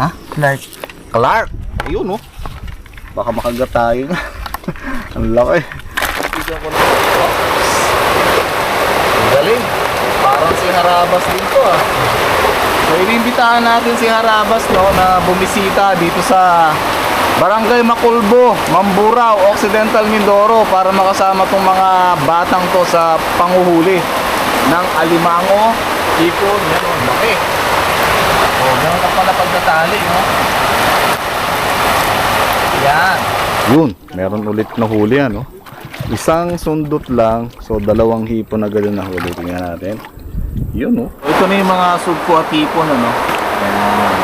Ha? Clark. Clark! Ayun oh. Baka makagat tayo. Ang laki. Bigyan ko na. Ang galing. Parang si Harabas din to ah. So iniimbitahan natin si Harabas no na bumisita dito sa Barangay Makulbo, Mamburao, Occidental Mindoro para makasama tong mga batang to sa panguhuli ng alimango, ipon, yan o, laki. Oh, ganun ka pala pagdatali, no? Yan. Yun, meron ulit na huli ano. Isang sundot lang, so dalawang hipon na gano'n na huli. Tingnan natin. Yun oh. Ito na yung mga sugpo at hipon ano. Yan.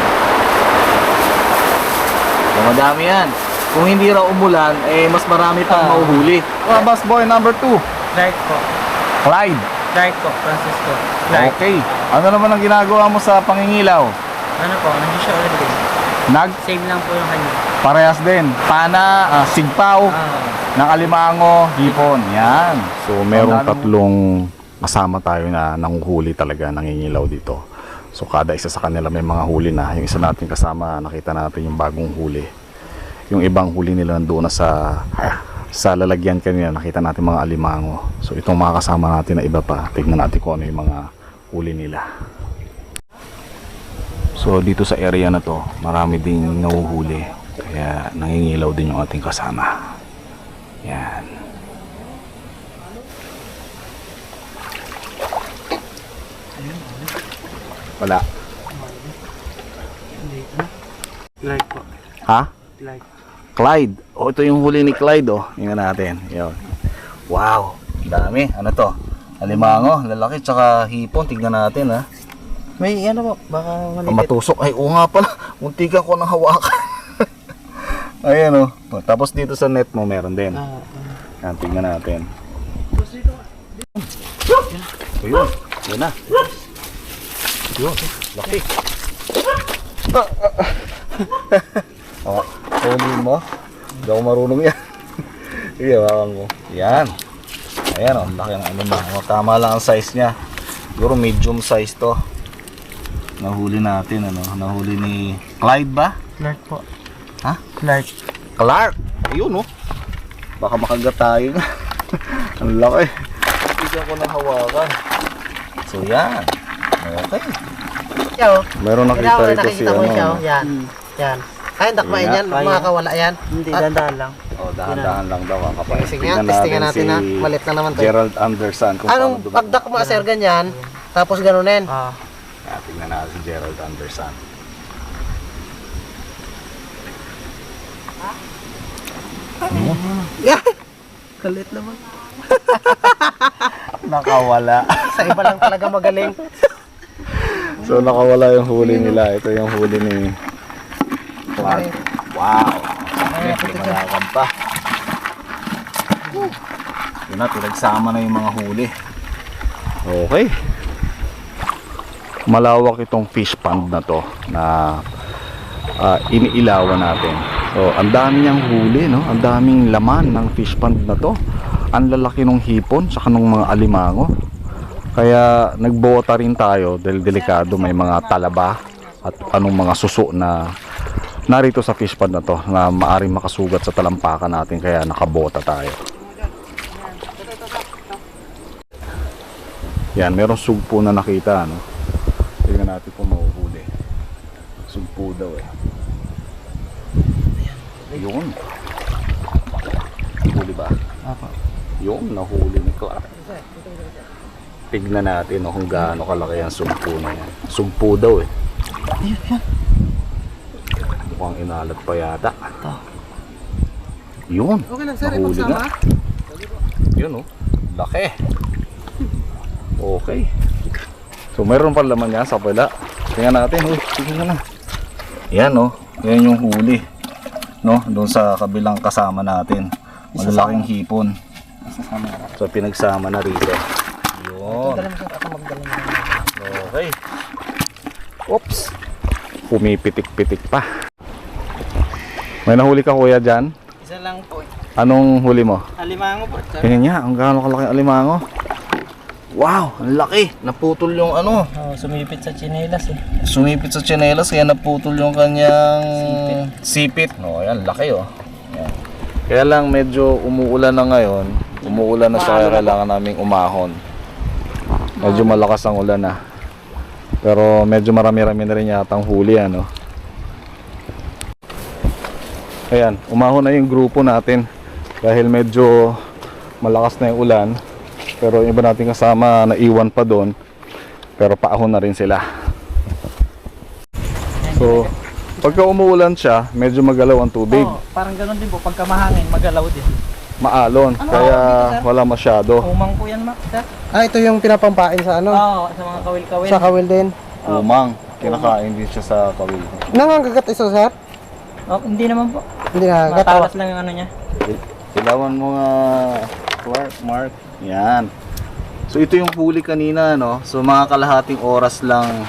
So, madami yan. Kung hindi raw umulan, eh mas marami pang Ah. mauhuli. Oh, bus boy number 2, Clark po. Clyde. Clark po. Francisco. Clark. Okay. Ano naman ang ginagawa mo sa pangingilaw? Ano po, nandiyan siya ulit din. Nag Same lang po yung kanya. parehas din. Pana, ah, sigpaw, Ah, ng alimango, hipon. Yan. So, merong tatlong kasama tayo na nanguhuli talaga, nangingilaw dito. So, kada isa sa kanila may mga huli na. Yung isa natin kasama, nakita natin yung bagong huli. Yung ibang huli nila nandoon na sa sa lalagyan kanina, nakita natin mga alimango. So, itong mga kasama natin na iba pa, tignan natin kung ano yung mga huli nila. So, dito sa area na to, marami ding nahuhuli. Kaya nangingilaw din yung ating kasama. Yan. Wala. Clark po. Ha? Clark. Clyde. Oh, ito yung huli ni Clyde, oh. Tingnan natin. Yun. Wow. Dami. Ano to? Alimango, lalaki, tsaka hipon. Tignan natin, ha. May ano po, baka Ah, manipit. Matusok. Ay, oo nga pala. Muntikan ko ng hawakan. Ayan, oh. Oh, Tapos dito sa net mo, meron din. Ah, Yan, tingnan natin. Ayun, yun na. Yun, laki. oh, huli mo. Hindi ako marunong yan. Sige, hawakan mo. Yan. Ayan, oh, laki ng ano na. Oh, tama lang ang size niya. Siguro medium size to. Nahuli natin, ano. Nahuli ni Clyde ba? Clark po. Ha? Clark. Clark! Ayun oh. Baka makagat tayo. Ang laki. Bigyan ko ng hawakan. So yan. Okay. Oh. Meron nakita ito si ano. siya, oh. Yan. Yan. Ay, dakmain Yan, yan. kaya. Makakawala yan. Hindi, At- dandahan lang. Oh, dahan-dahan lang daw kakapay. Sige nga, testingan natin ha. Malit na naman to. Gerald Anderson. Kung Anong pagdakma, sir, ganyan? Tapos ganunin. Ah, tingnan natin si Gerald Anderson. Yeah. Kalit naman. Nakawala. Sa iba lang talaga magaling. so nakawala yung huli nila. Ito yung huli ni Clark. Wow. Malakan pa. Yun na, pinagsama na yung mga huli. Okay. Malawak itong fish pond na to na ah, iniilawan natin. So, ang dami niyang huli, no? Ang daming laman ng fish pond na to. Ang lalaki ng hipon, saka ng mga alimango. Kaya nagbota rin tayo dahil delikado may mga talaba at anong mga suso na narito sa fish pond na to na maaring makasugat sa talampakan natin kaya nakabota tayo. Yan, merong sugpo na nakita, no? Tingnan natin kung mahuhuli. Sugpo daw eh. Yun. Huli ba? Apo. Yun, nahuli ni Clark. Tignan natin no, kung gaano kalaki ang sugpo na yan. Sugpo daw eh. Mukhang inalat pa yata. Yun. Okay lang, sir. Nahuli na. Yun oh. Laki. Okay. So mayroon pa laman yan sa pala. Tingnan natin. Uy, tingnan na. Yan oh. Yan yung huli. No, doon sa kabilang kasama natin. Malalaking hipon. So pinagsama na rito. Yun. Okay. Oops. Pumipitik-pitik pa. May nahuli ka kuya dyan? Isa lang po. Anong huli mo? Alimango po. Tingnan niya, ang gaano kalaki ang alimango. Wow, ang laki. Naputol yung ano. Oh, sumipit sa chinelas eh. Sumipit sa tsinelas kaya naputol yung kanyang sipit. No, ayan, laki oh. Ayan. Kaya lang medyo umuulan na ngayon. Umuulan na siya kaya kailangan naming umahon. Medyo malakas ang ulan na. Pero medyo marami-rami na rin yata ang huli ano. Ayan, umahon na yung grupo natin. Dahil medyo malakas na yung ulan. Pero yung iba nating kasama naiwan pa doon. Pero paahon na rin sila. So, pagka umuulan siya, medyo magalaw ang tubig. Oh, parang ganun din po. Pagka mahangin, magalaw din. Maalon, kaya wala masyado. Umang po yan, Mac. Sir? Ah, ito yung pinapampain sa ano? Oo, sa mga kawil-kawil. Sa kawil din. Umang, kinakain din siya sa kawil. Nangangagat isa, sir? Oh, hindi naman po. Hindi nangangagat. Matalas lang yung ano niya. Ilawan mo nga, Clark, Mark. Yan. So ito yung huli kanina, no? So mga kalahating oras lang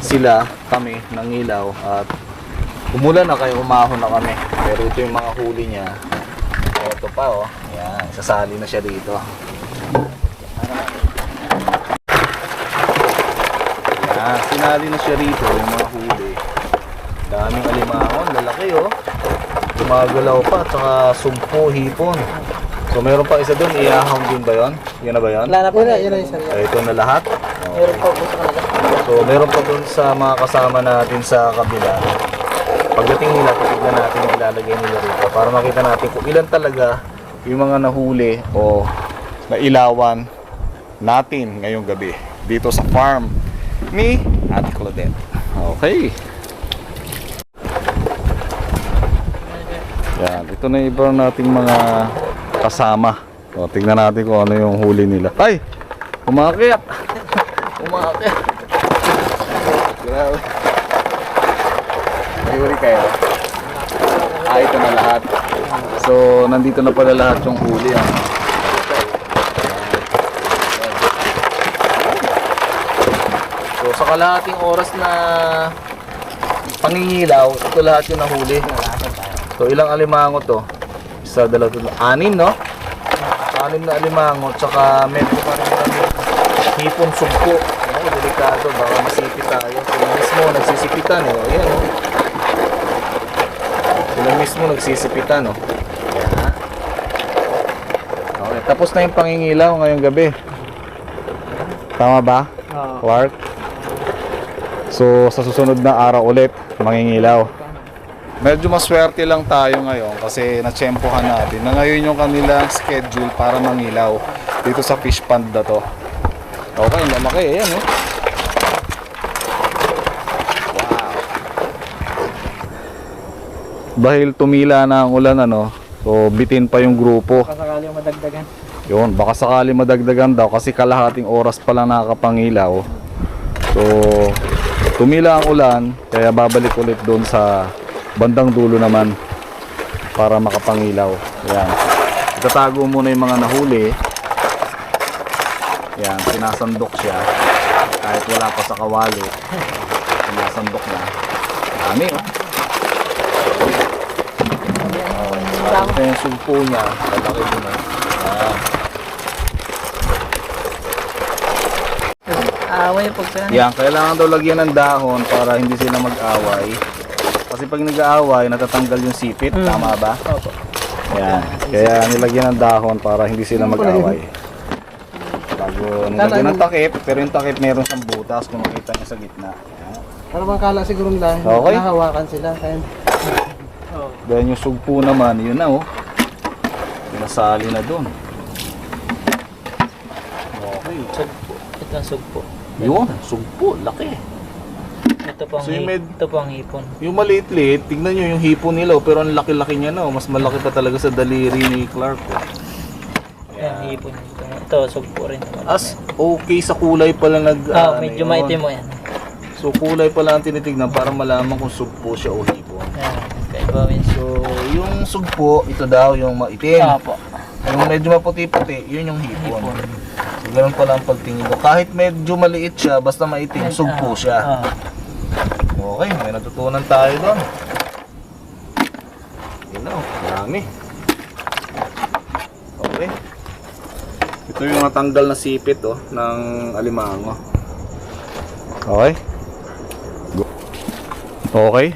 sila, kami, nangilaw at umulan na kayo, umahon na kami. Pero ito yung mga huli niya. Ito pa, oh. Yan, sasali na siya dito. Yan, sinali na siya rito, yung mga huli. Daming alimangon, lalaki, oh. Gumagalaw pa, at saka sumpo, hipon. So meron pa isa doon, iahang din ba yon? Yan na ba yon? Wala na po. Yun na, yun na yung sir. Eh, ito na lahat. Meron po po sa kanila. So meron pa doon sa mga kasama natin sa kabila. Pagdating nila, titignan natin yung ilalagay nila rito para makita natin kung ilan talaga yung mga nahuli o nailawan natin ngayong gabi dito sa farm ni Ate Claudette. Okay. Yan, ito na yung iba nating mga kasama. O, tingnan natin kung ano yung huli nila. Ay! Umakyat! Umakyat! Grabe. May huli kayo? Ah, ito na lahat. So, nandito na pala lahat yung huli. Ano? So, sa kalahating oras na pangingilaw, ito lahat yung nahuli. So, ilang alimango to? Isa, dalawa, tatlo, anin, no? Anim na alimango, tsaka medyo pa rin kami hipon sugpo. Ay, delikado, baka masipit tayo. Sila mismo nagsisipitan, eh. Ayan, oh. Sila mismo nagsisipitan, oh. Ayan? Okay, tapos na yung pangingilaw ngayong gabi. Tama ba, Oo. Clark? So, sa susunod na araw ulit, mangingilaw. Medyo maswerte lang tayo ngayon kasi natsyempohan natin na ngayon yung kanilang schedule para mangilaw dito sa fish pond na to. Okay, lalaki. Ayan, oh. Wow. Dahil tumila na ang ulan, ano, so bitin pa yung grupo. Kasakali yung madagdagan. Yun, baka sakali madagdagan daw kasi kalahating oras pa lang nakakapangilaw. So, tumila ang ulan, kaya babalik ulit doon sa bandang dulo naman para makapangilaw. Yan. Itatago muna yung mga nahuli. Yan, sinasandok siya. Kahit wala pa sa kawali. Sinasandok na. Dami, oh. Ito yung sugpo niya. Lalaki din, oh. Yan. Away pag Yan, kailangan daw lagyan ng dahon para hindi sila mag-away. Kasi pag nag-aaway, natatanggal yung sipit, Mm. tama ba? Opo. Yan. Kaya nilagyan ng dahon para hindi sila mag-away. Bago nilagyan ng takip, pero yung takip meron siyang butas kung makita niyo sa gitna. Yan. Ano bang kala siguro nila? Okay. Nahawakan sila. Kaya Oh. Then yung sugpo naman, yun na oh. Pinasali na doon. Okay. Sugpo. Ito ang sugpo. Yun, sugpo, laki. Ito po ang, So, yung med- ito po ang hipon. Yung maliit-liit, tignan nyo yung hipon nila, oh, pero ang laki-laki niya na, oh. mas malaki pa talaga sa daliri ni Clark. Oh. Yan, hipon. Ito, ito sugpo rin. As okay sa kulay pala nag Ah, ano medyo yun. maitim mo yan. So kulay pala ang tinitignan para malaman kung sugpo siya o hipon. Yan, kaiba. So yung sugpo, ito daw yung maitim. Opo. Yung medyo maputi-puti, yun yung hipon. So ganun pala ang pagtingin mo. Kahit medyo maliit siya, basta maitim, sugpo siya. Ah. Okay, may natutunan tayo doon. Yun oh, marami. Okay. Ito yung natanggal na sipit oh, ng alimango. Okay? Okay.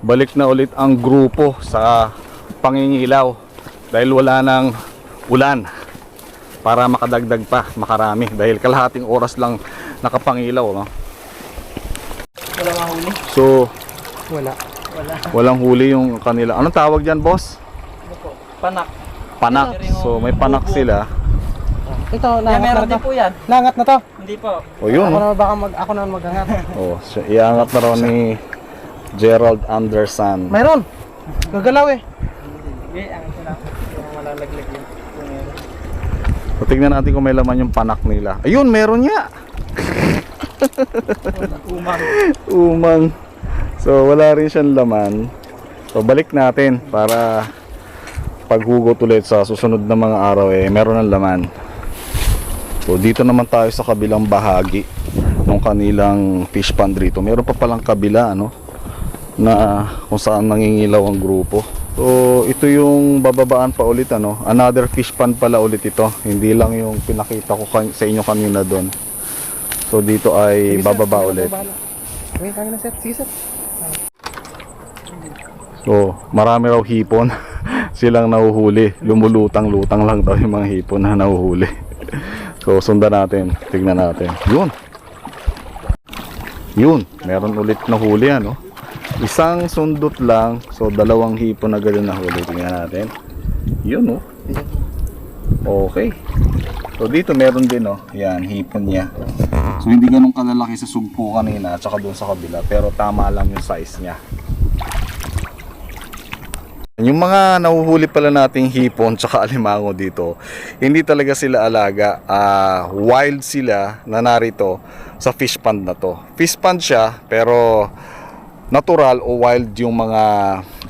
Balik na ulit ang grupo sa pangingilaw dahil wala nang ulan para makadagdag pa, makarami dahil kalahating oras lang nakapangilaw no? Wala mahuli. So, Wala. Wala. walang huli yung kanila. Anong tawag diyan, boss? Ano po? Panak. Panak. So, may panak sila. Ito, Yeah, nangat meron na din to. po yan. Nangat na to. Hindi po. O yun. Ako na baka mag, ako na magangat. Oh, siya, iangat na raw ni Gerald Anderson. Mayroon. Gagalaw eh. Hindi, ang ito na. Yung malalaglag yun. Yung meron. So, tingnan natin kung may laman yung panak nila. Ayun, meron niya. Umang. Umang. So, wala rin siyang laman. So, balik natin para paghugot ulit sa susunod na mga araw eh, meron ng laman. So, dito naman tayo sa kabilang bahagi ng kanilang fish pond rito. Meron pa palang kabila, ano, na kung saan nangingilaw ang grupo. So, ito yung bababaan pa ulit, ano. Another fish pond pala ulit ito. Hindi lang yung pinakita ko sa inyo kanina doon. So, dito ay Sige, sir. bababa Sige, ulit. Okay, kami na sir. Sige sir. So, marami raw hipon silang nahuhuli. Lumulutang-lutang lang daw yung mga hipon na nahuhuli. so, sundan natin. Tignan natin. Yun. Yun. Meron ulit nahuli ano. Isang sundot lang. So, dalawang hipon na ganun nahuli. Tingnan natin. Yun oh. Okay. So, dito meron din oh. Yan, hipon niya. So, hindi ganun kalalaki sa sugpo kanina at saka doon sa kabila. Pero tama lang yung size niya. Yung mga nahuhuli pala nating hipon tsaka alimango dito, hindi talaga sila alaga. Ah, wild sila na narito sa fish pond na to. Fish pond siya pero natural o wild yung mga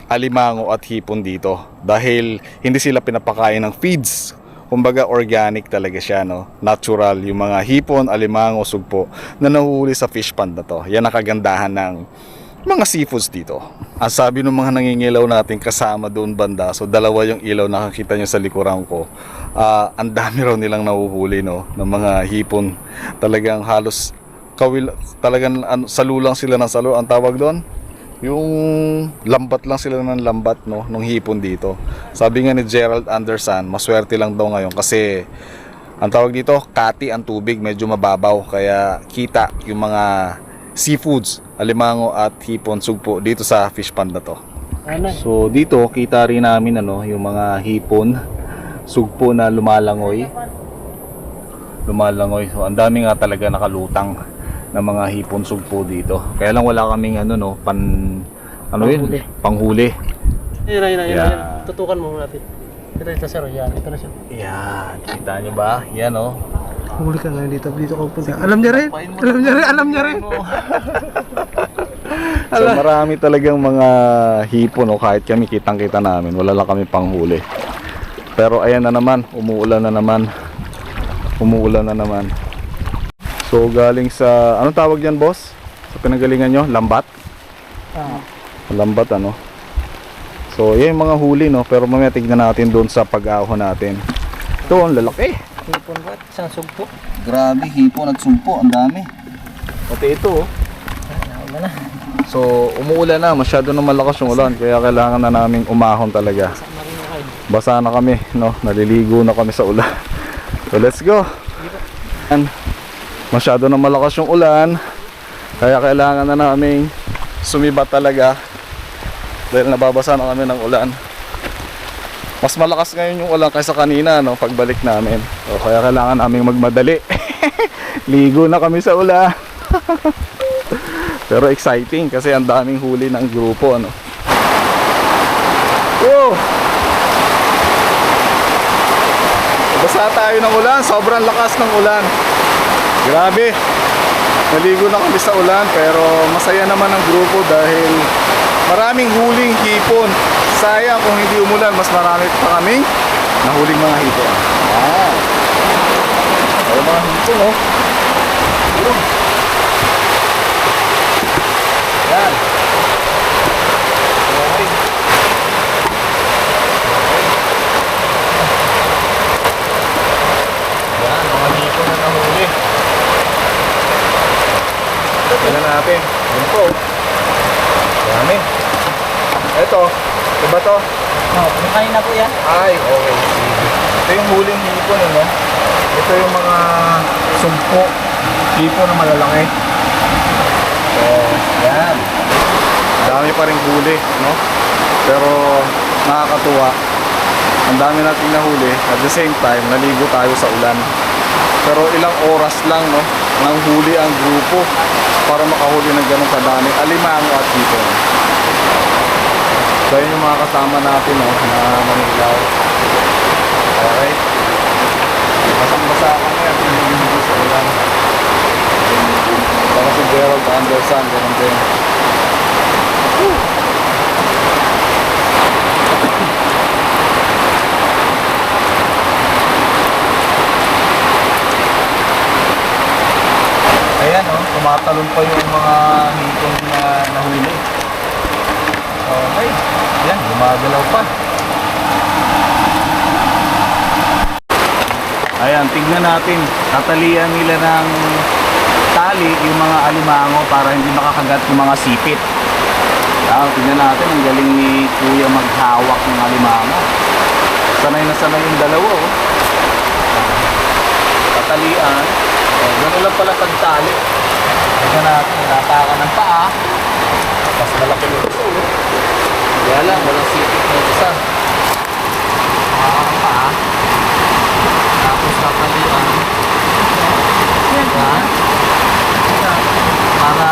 alimango at hipon dito dahil hindi sila pinapakain ng feeds. Kumbaga organic talaga siya no. Natural yung mga hipon, alimango, sugpo na nahuhuli sa fish pond na to. Yan ang kagandahan ng mga seafoods dito. Ang sabi ng mga nangingilaw natin kasama doon banda, so dalawa yung ilaw nakakita nyo sa likuran ko. Ah, ang dami raw nilang nahuhuli no, ng mga hipon. Talagang halos kawil, talagang ano, salulang sila ng salu. Ang tawag doon, yung lambat lang sila ng lambat no, nung hipon dito. Sabi nga ni Gerald Anderson, maswerte lang daw ngayon kasi ang tawag dito, kati ang tubig, medyo mababaw. Kaya kita yung mga seafoods, alimango at hipon sugpo dito sa fish pond na to. Ano? So dito kita rin namin ano, yung mga hipon, sugpo na lumalangoy. Lumalangoy. So ang dami nga talaga nakalutang na mga hipon sugpo dito. Kaya lang wala kaming ano no, pan ano yun, Panghuli. Ayun, ayun, ayun. Yan. ayun. Tutukan mo natin. Ito, ito sir. Yan, ito na siya. Yan, kita nyo ba? Yan oh. Huli ka ngayon dito. Dito ka punta. Alam niya rin. Alam niya rin. Alam niya rin. So marami talagang mga hipon o kahit kami kitang kita namin, wala lang kami panghuli. Pero ayan na naman, umuulan na naman. Umuulan na naman. So galing sa, anong tawag dyan boss? Sa pinagalingan nyo? Lambat? Ah. Lambat ano? So yan yung mga huli no, pero mamaya tignan natin doon sa pag-ahon natin. Ito, ang lalaki. Hipon ba? Isang sugpo. Grabe, hipon at sumpo, ang dami. Pati ito oh. Naulan na. So, umuulan na, masyado na malakas yung ulan, kaya kailangan na naming umahon talaga. Basa na kami, no? Naliligo na kami sa ulan. So, let's go. Yan. Masyado na malakas yung ulan, kaya kailangan na naming sumibat talaga dahil nababasa na kami ng ulan. Mas malakas ngayon yung ulan kaysa kanina, no? Pagbalik namin. So, kaya kailangan naming magmadali. Ligo na kami sa ulan. Pero exciting kasi ang daming huli ng grupo ano. Wow! Basa tayo ng ulan, sobrang lakas ng ulan. Grabe. Naligo na kami sa ulan pero masaya naman ang grupo dahil maraming huling hipon. Sayang kung hindi umulan, mas marami pa kaming nahuling mga hipon. Wow! Ay, mga hipon oh. Yan. natin. Yun po. Dami. Ito. Diba to? Oh, kanina po yan. Ay, okay. Ito yung huling hipon, ano? Ito yung mga sumpo. Hipon na malalaki. So, yan. Dami pa rin huli, no? Pero, nakakatuwa. Ang dami nating nahuli. At the same time, naligo tayo sa ulan. Pero ilang oras lang, no? Nang huli ang grupo para makahuli ng ganong kadami. Alimango at hipon. So yun yung mga kasama natin no, na manilaw. Okay. Basang-basa ka ngayon. Hindi sa ulan. Para si Gerald Anderson, ganun din. Ayan oh, tumatalon pa yung mga hipon na nahuli. Okay. Yan, gumagalaw pa. Ayan, tignan natin. Tatalian nila ng tali yung mga alimango para hindi makakagat yung mga sipit. Ayan, tignan natin. Ang galing ni Kuya maghawak ng alimango. Sanay na sanay yung dalawa. Oh. Tatalian. Oh, ganun lang pala pagtali. Tignan natin. Napakan ng paa. Mas malaki yung gusto. Oh. Kaya lang, walang sipit na isa. Makakapa ah. Tapos tatalian. Ha? Para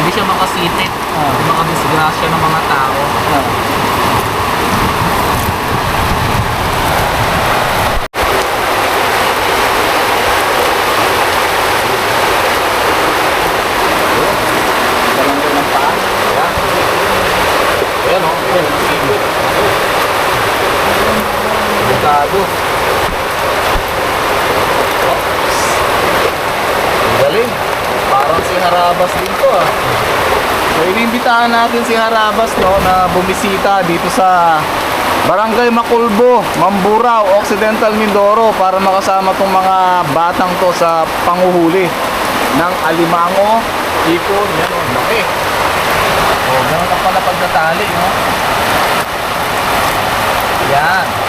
hindi siya makasipit. Uh. Makadisgrasya ng mga tao. Walang ng paa. Ayan. Ayan o, oh, ayan, sipit. Delikado. Oops. Ang galing. Parang si Harabas din to ah. So iniimbitahan natin si Harabas no na bumisita dito sa Barangay Makulbo, Mamburao, Occidental Mindoro para makasama tong mga batang to sa panguhuli ng alimango, ipon, yan o, laki. Oh, ganun ka pala pagtatali, no? Yan.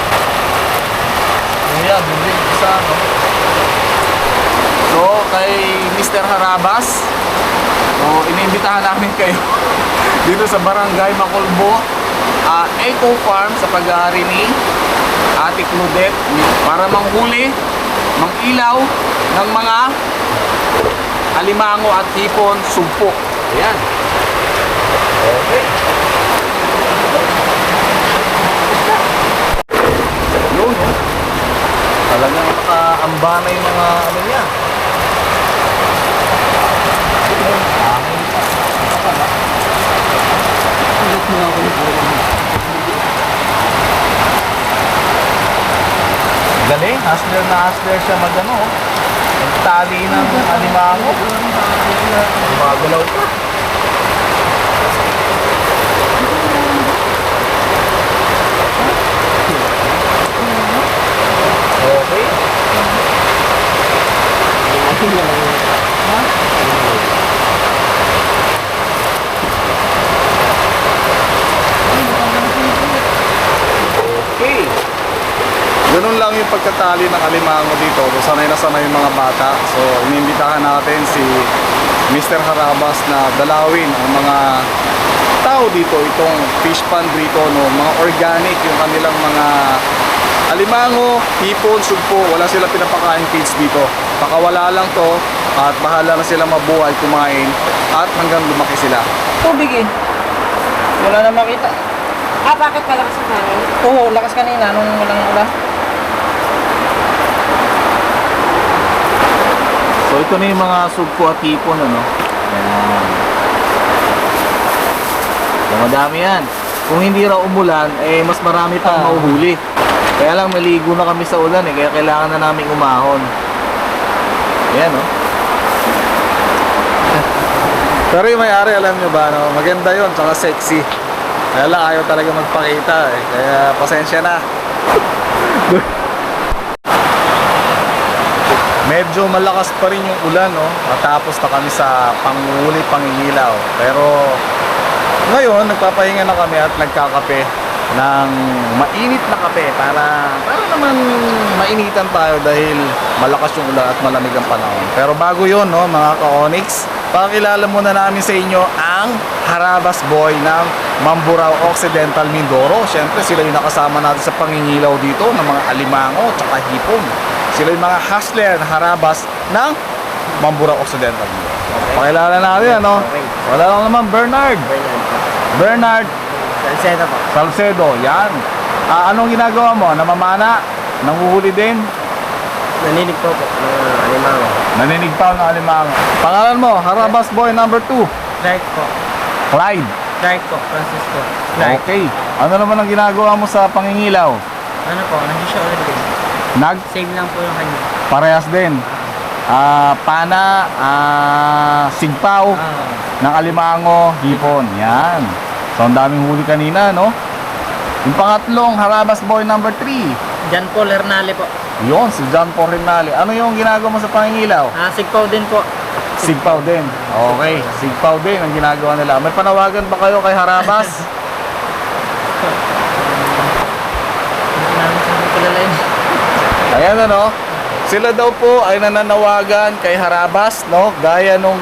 Kuya, bumili isa, no? So, kay Mr. Harabas, so, iniimbitahan namin kayo dito sa Barangay Makulbo, ah, Eco Farm sa pag-aari ni Ate Claudette para manghuli, mangilaw ng mga alimango at hipon, sumpo. Ayan. Okay. Yun? Talagang nakaamba na yung mga ano niya. Galing, hustler na hustler siya magano. Tali ng alimango. Gumagalaw pa. Okay. Okay. Pagkatali ng alimango dito. Sanay na sanay yung mga bata. So, inimbitahan natin si Mr. Harabas na dalawin ang mga tao dito. Itong fish pond dito, no? mga organic yung kanilang mga alimango, hipon, sugpo. Wala sila pinapakain feeds dito. Pakawala lang to at bahala na sila mabuhay, kumain at hanggang lumaki sila. Tubig eh. Wala na makita. Ah, bakit malakas ang hangin? Oo, lakas kanina nung walang ulan. So ito na yung mga sugpo at hipon ano. Yan. So madami yan. Kung hindi raw umulan, eh mas marami pang Ah. mauhuli. Kaya lang maligo na kami sa ulan eh, kaya kailangan na namin umahon. Ayan oh. Pero yung may-ari, alam nyo ba, no? maganda yon tsaka sexy. Kaya lang ayaw talaga magpakita eh. Kaya pasensya na. Medyo malakas pa rin yung ulan, no? Matapos na kami sa panghuli, pangingilaw. Pero Ngayon, nagpapahinga na kami at nagkakape ng mainit na kape para para naman mainitan tayo dahil malakas yung ulan at malamig ang panahon. Pero bago yon no, mga ka-Onyx, pakilala muna namin sa inyo ang Harabas Boy ng Mamburao Occidental Mindoro. Siyempre, sila yung nakasama natin sa pangingilaw dito ng mga alimango at hipon. Sila yung mga hustler na harabas ng Mamburao Occidental Mindoro. Pakilala natin, ano? Wala lang naman, Bernard. Bernard Salseda po. Salcedo, yan. Ah, anong ginagawa mo? Namamana? Nanguhuli din? Naninig po po. Uh, alimango. Naninig pa ng alimango. Pangalan mo, Harabas Boy number 2. Clark po. Clyde. Clark po. Francisco. Okay. Ano naman ang ginagawa mo sa pangingilaw? Ano po, nag-show ulit din. Nag Save lang po yung kanya. parehas din. Ah, pana, ah, sigpaw Ah, ng alimango, hipon. Yan. So, ang daming huli kanina, no? Yung pangatlong, Harabas Boy number 3. Jan Paul Hernale po. Yon, si John Porrinale. Ano yung ginagawa mo sa pangingilaw? Ah, Sigpaw din po. Sigpaw din. Okay, sigpaw din ang ginagawa nila. May panawagan ba kayo kay Harabas? Hindi namin siya kilala yun. Ayan ano, sila daw po ay nananawagan kay Harabas, no? Gaya nung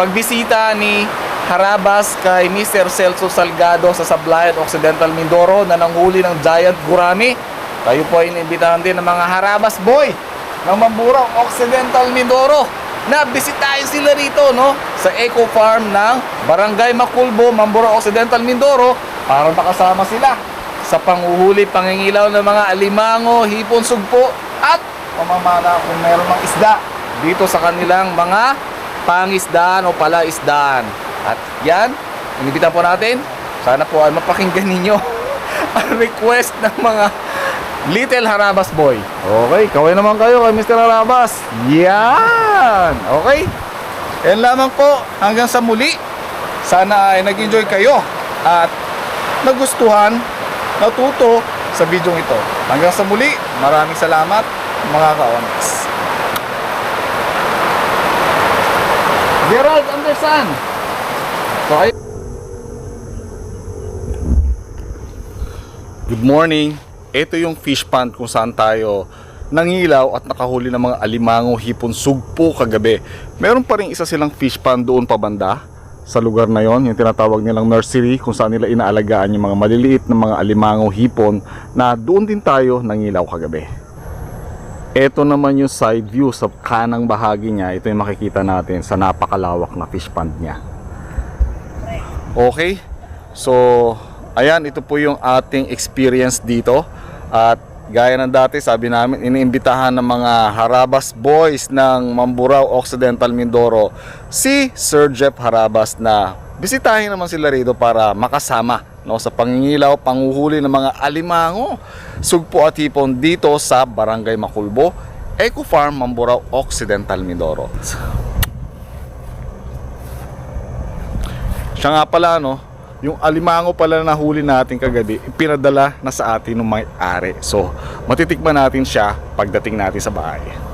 pagbisita ni Harabas kay Mr. Celso Salgado sa Sablayan Occidental Mindoro na nanghuli ng giant gurami. Kayo po ay inimbitahan din ng mga Harabas boy ng Mamburao Occidental Mindoro na bisitahin sila rito no sa Eco Farm ng Barangay Makulbo, Mamburao Occidental Mindoro para makasama sila sa panguhuli pangingilaw ng mga alimango, hipon, sugpo at pamamana kung meron mga isda dito sa kanilang mga pangisdaan o palaisdaan. At yan, inibitan po natin. Sana po ay mapakinggan ninyo ang request ng mga Little Harabas Boy. Okay, kaway naman kayo kay Mr. Harabas. Yan! Okay? Yan lamang po. Hanggang sa muli. Sana ay nag-enjoy kayo at nagustuhan, natuto sa video ito. Hanggang sa muli, maraming salamat mga ka-onyx. Gerald Anderson! So, ay- Good morning. Ito yung fish pond kung saan tayo nangilaw at nakahuli ng mga alimango, hipon, sugpo kagabi. Meron pa rin isa silang fish pond doon pa banda sa lugar na yon, yung tinatawag nilang nursery kung saan nila inaalagaan yung mga maliliit na mga alimango, hipon na doon din tayo nangilaw kagabi. Ito naman yung side view sa kanang bahagi niya. Ito yung makikita natin sa napakalawak na fish pond niya. Okay? So, ayan, ito po yung ating experience dito. At gaya ng dati, sabi namin, iniimbitahan ng mga Harabas boys ng Mamburao Occidental Mindoro si Sir Jeff Harabas na bisitahin naman sila rito para makasama no, sa pangingilaw, panguhuli ng mga alimango, sugpo at hipon dito sa Barangay Makulbo, Eco Farm, Mamburao Occidental Mindoro. Siya nga pala, no, yung alimango pala na huli natin kagabi, pinadala na sa atin ng may-ari. So, matitikman natin siya pagdating natin sa bahay.